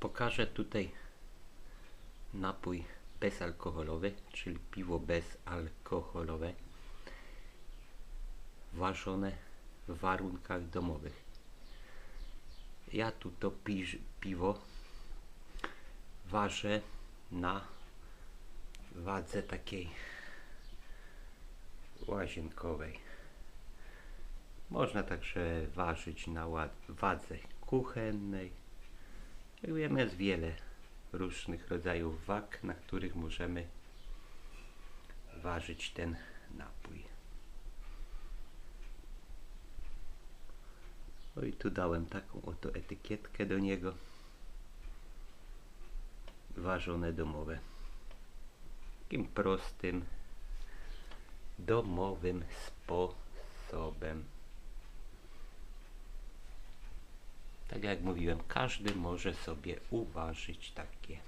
Pokażę tutaj napój bezalkoholowy, czyli piwo bezalkoholowe, ważone w warunkach domowych. Ja tu to piż, piwo ważę na wadze takiej łazienkowej. Można także ważyć na wadze kuchennej. Jak wiemy, jest wiele różnych rodzajów wag, na których możemy ważyć ten napój. No i tu dałem taką oto etykietkę do niego. Ważone domowe. Takim prostym, domowym sposobem. Tak jak mówiłem, każdy może sobie uważyć takie